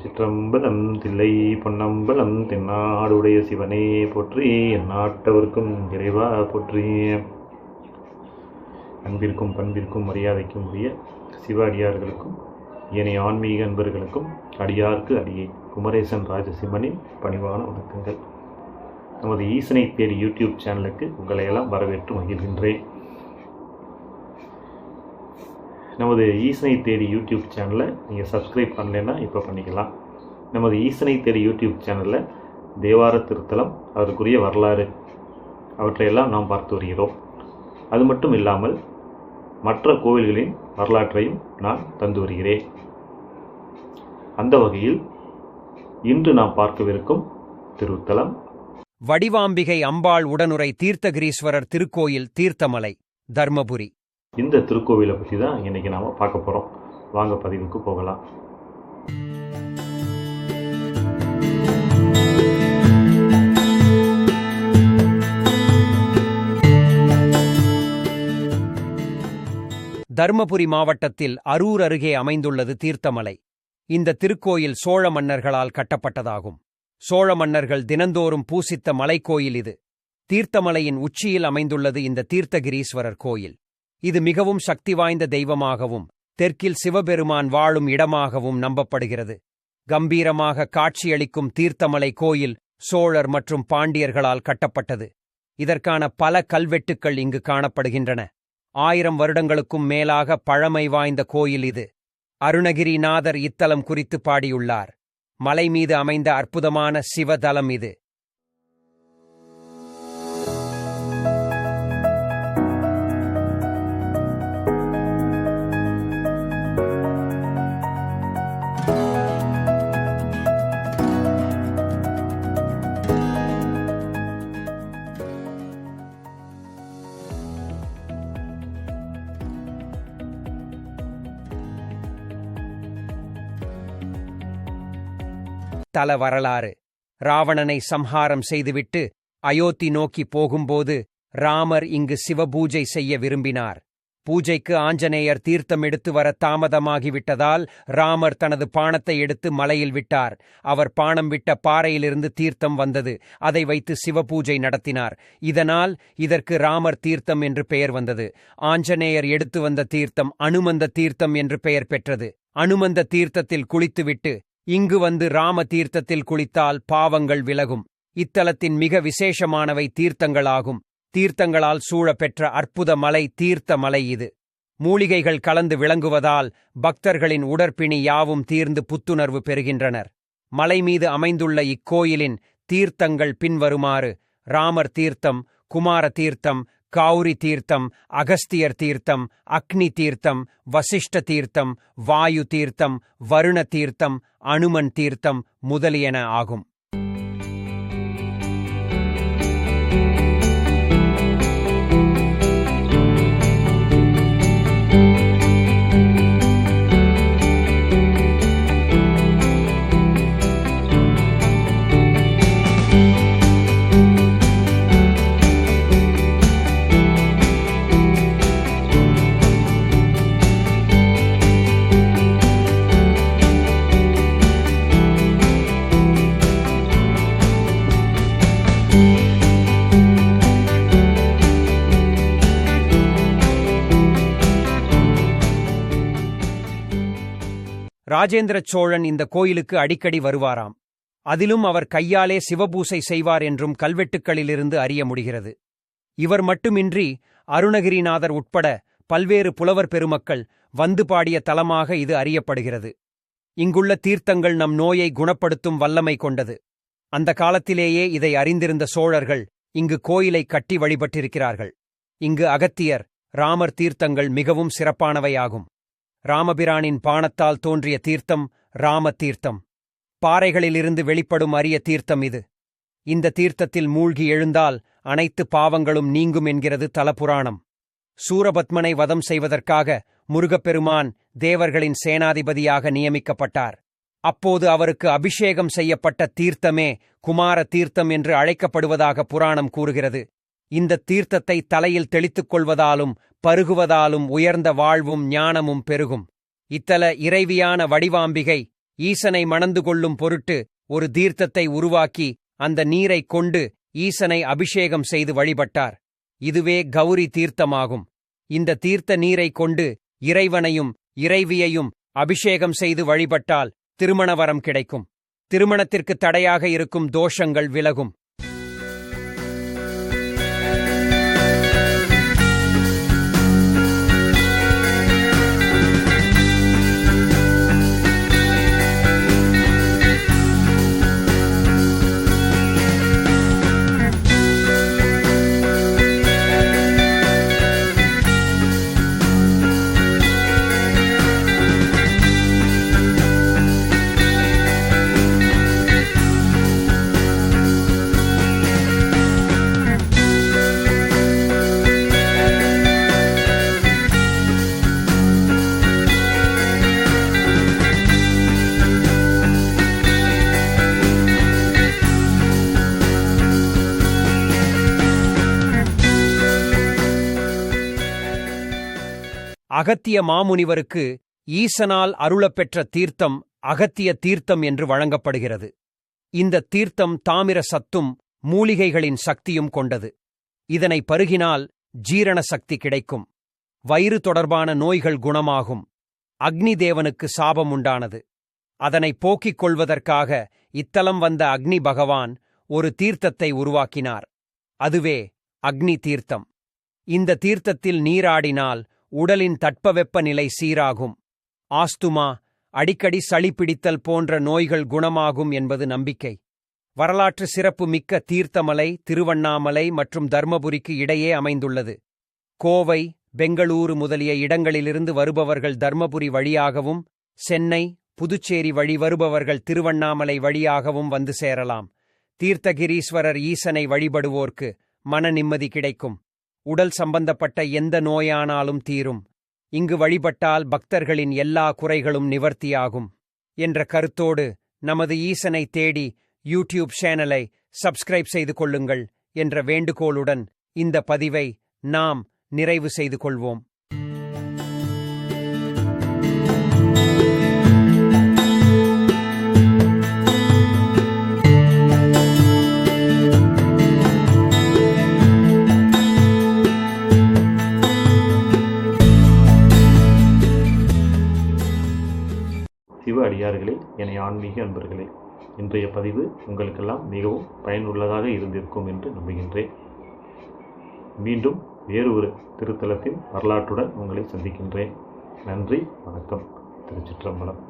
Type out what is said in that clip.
திருச்சிற்றம்பலம் தில்லை பொன்னம்பலம் தென்னாடுடைய சிவனே போற்றி எந்நாட்டவர்க்கும் இறைவா போற்றி. அன்பிற்கும் பண்பிற்கும் மரியாதைக்கும் உரிய சிவ அடியார்களுக்கும் ஏனைய ஆன்மீக அன்பர்களுக்கும் அடியார்க்கு அடியே குமரேசன் ராஜசிம்மனின் பணிவான வணக்கங்கள். நமது ஈசனை தேடி யூடியூப் சேனலுக்கு உங்களையெல்லாம் வரவேற்று மகிழ்கின்றேன். நமது ஈசனை தேடி யூடியூப் சேனலை நீங்கள் சப்ஸ்கிரைப் பண்ணலைன்னா இப்போ பண்ணிக்கலாம். நமது ஈசனை தேடி யூடியூப் சேனலில் தேவார திருத்தலம் அதற்குரிய வரலாறு அவற்றையெல்லாம் நாம் பார்த்து வருகிறோம். அது மட்டும் இல்லாமல் மற்ற கோவில்களின் வரலாற்றையும் நான் தந்து வருகிறேன். அந்த வகையில் இன்று நாம் பார்க்கவிருக்கும் திருத்தலம். வடிவாம்பிகை அம்பாள் உடனுரை தீர்த்தகிரீஸ்வரர் திருக்கோயில் தீர்த்தமலை தர்மபுரி. இந்த திருக்கோவிலை பற்றி தான் இன்றைக்கி நாம் பார்க்க போகிறோம் வாங்க பதிவுக்கு போகலாம். தர்மபுரி மாவட்டத்தில் அரூர் அருகே அமைந்துள்ளது தீர்த்தமலை. இந்த திருக்கோயில் சோழ மன்னர்களால் கட்டப்பட்டதாகும். சோழ மன்னர்கள் தினந்தோறும் பூசித்த மலைக்கோயில் இது. தீர்த்தமலையின் உச்சியில் அமைந்துள்ளது இந்த தீர்த்தகிரீஸ்வரர் கோயில். இது மிகவும் சக்தி வாய்ந்த தெய்வமாகவும் தெற்கில் சிவபெருமான் வாழும் இடமாகவும் நம்பப்படுகிறது. கம்பீரமாக காட்சியளிக்கும் தீர்த்தமலை கோயில் சோழர் மற்றும் பாண்டியர்களால் கட்டப்பட்டது. இதற்கான பல கல்வெட்டுக்கள் இங்கு காணப்படுகின்றன. ஆயிரம் வருடங்களுக்கும் மேலாக பழமை வாய்ந்த கோயில் இது. அருணகிரிநாதர் இத்தலம் குறித்து பாடியுள்ளார். மலை மீது அமைந்த அற்புதமான சிவதலம் இது. தல வரலாறு. ராவணனை சம்ஹாரம் செய்துவிட்டு அயோத்தி நோக்கி போகும்போது ராமர் இங்கு சிவபூஜை செய்ய விரும்பினார். பூஜைக்கு ஆஞ்சநேயர் தீர்த்தம் எடுத்து வர தாமதமாகிவிட்டதால் ராமர் தனது பாணத்தை எடுத்து மலையில் விட்டார். அவர் பானம் விட்ட பாறையிலிருந்து தீர்த்தம் வந்தது. அதை வைத்து சிவபூஜை நடத்தினார். இதனால் இதற்கு ராமர் தீர்த்தம் என்று பெயர் வந்தது. ஆஞ்சநேயர் எடுத்து வந்த தீர்த்தம் அனுமந்த தீர்த்தம் என்று பெயர் பெற்றது. அனுமந்த தீர்த்தத்தில் குளித்துவிட்டு இங்கு வந்து ராம தீர்த்தத்தில் குளித்தால் பாவங்கள் விலகும். இத்தலத்தின் மிக விசேஷமானவை தீர்த்தங்களாகும். தீர்த்தங்களால் சூழப்பெற்ற அற்புத மலை தீர்த்த மலை இது. மூலிகைகள் கலந்து விளங்குவதால் பக்தர்களின் உடற்பிணி யாவும் தீர்ந்து புத்துணர்வு பெறுகின்றனர். மலை மீது அமைந்துள்ள இக்கோயிலின் தீர்த்தங்கள் பின்வருமாறு ராமர் தீர்த்தம் குமார தீர்த்தம் கௌரி தீர்த்தம் அகஸ்தியர் தீர்த்தம் அக்னி தீர்த்தம் வசிஷ்ட தீர்த்தம் வாயு தீர்த்தம் வருண தீர்த்தம் அனுமன் தீர்த்தம் முதலியன ஆகும். ராஜேந்திர சோழன் இந்த கோயிலுக்கு அடிக்கடி வருவாராம். அதிலும் அவர் கையாலே சிவபூசை செய்வார் என்றும் கல்வெட்டுக்களிலிருந்து அறிய முடிகிறது. இவர் மட்டுமின்றி அருணகிரிநாதர் உட்பட பல்வேறு புலவர் பெருமக்கள் வந்து பாடிய தலமாக இது அறியப்படுகிறது. இங்குள்ள தீர்த்தங்கள் நம் நோயை குணப்படுத்தும் வல்லமை கொண்டது. அந்த காலத்திலேயே இதை அறிந்திருந்த சோழர்கள் இங்கு கோயிலை கட்டி வழிபட்டிருக்கிறார்கள். இங்கு அகத்தியர் ராமர் தீர்த்தங்கள் மிகவும் சிறப்பானவையாகும். ராமபிரானின் பாணத்தால் தோன்றிய தீர்த்தம் ராம தீர்த்தம் பாறைகளிலிருந்து வெளிப்படும் அரிய தீர்த்தம் இது. இந்த தீர்த்தத்தில் மூழ்கி எழுந்தால் அனைத்து பாவங்களும் நீங்கும் என்கிறது தலபுராணம். சூரபத்மனை வதம் செய்வதற்காக முருகப்பெருமான் தேவர்களின் சேனாதிபதியாக நியமிக்கப்பட்டார். அப்போது அவருக்கு அபிஷேகம் செய்யப்பட்ட தீர்த்தமே குமார தீர்த்தம் என்று அழைக்கப்படுவதாக புராணம் கூறுகிறது. இந்த தீர்த்தத்தை தலையில் தெளித்துக் கொள்வதாலும் பருகுவதாலும் உயர்ந்த வாழ்வும் ஞானமும் பெருகும். இத்தல இறைவியான வடிவாம்பிகை ஈசனை மணந்து கொள்ளும் பொருட்டு ஒரு தீர்த்தத்தை உருவாக்கி அந்த நீரைக் கொண்டு ஈசனை அபிஷேகம் செய்து வழிபட்டார். இதுவே கௌரி தீர்த்தமாகும். இந்த தீர்த்த நீரைக் கொண்டு இறைவனையும் இறைவியையும் அபிஷேகம் செய்து வழிபட்டால் திருமண வரம் கிடைக்கும். திருமணத்திற்கு தடையாக இருக்கும் தோஷங்கள் விலகும். அகத்திய மாமுனிவருக்கு ஈசனால் அருளப்பெற்ற தீர்த்தம் அகத்திய தீர்த்தம் என்று வழங்கப்படுகிறது. இந்த தீர்த்தம் தாமிர சத்தும் மூலிகைகளின் சக்தியும் கொண்டது. இதனை பருகினால் ஜீரண சக்தி கிடைக்கும். வயிறு தொடர்பான நோய்கள் குணமாகும். அக்னி தேவனுக்கு சாபம் உண்டானது அதனை போக்கிக் கொள்வதற்காக இத்தலம் வந்த அக்னி பகவான் ஒரு தீர்த்தத்தை உருவாக்கினார். அதுவே அக்னி தீர்த்தம். இந்த தீர்த்தத்தில் நீராடினால் உடலின் தட்பவெப்பநிலை சீராகும். ஆஸ்துமா அடிக்கடி சளி பிடித்தல் போன்ற நோய்கள் குணமாகும் என்பது நம்பிக்கை. வரலாற்று சிறப்பு மிக்க தீர்த்தமலை திருவண்ணாமலை மற்றும் தர்மபுரிக்கு இடையே அமைந்துள்ளது. கோவை பெங்களூரு முதலிய இடங்களிலிருந்து வருபவர்கள் தர்மபுரி வழியாகவும் சென்னை புதுச்சேரி வழி வருபவர்கள் திருவண்ணாமலை வழியாகவும் வந்து சேரலாம். தீர்த்தகிரீஸ்வரர் ஈசனை வழிபடுவோர்க்கு மன நிம்மதி கிடைக்கும். உடல் சம்பந்தப்பட்ட எந்த நோயானாலும் தீரும். இங்கு வழிபட்டால் பக்தர்களின் எல்லா குறைகளும் நிவர்த்தியாகும் என்ற கருத்தோடு நமது ஈசனை தேடி யூடியூப் சேனலை சப்ஸ்கிரைப் செய்து கொள்ளுங்கள் என்ற வேண்டுகோளுடன் இந்த பதிவை நாம் நிறைவு செய்து கொள்வோம். என ஆன்மீக அன்பர்களே இன்றைய பதிவு உங்களுக்கெல்லாம் மிகவும் பயனுள்ளதாக இருந்திருக்கும் என்று நம்புகின்றேன். மீண்டும் வேறு ஒரு திருத்தலத்தின் வரலாற்றுடன் உங்களை சந்திக்கின்றேன். நன்றி வணக்கம். திருச்சிற்றம்பலம்.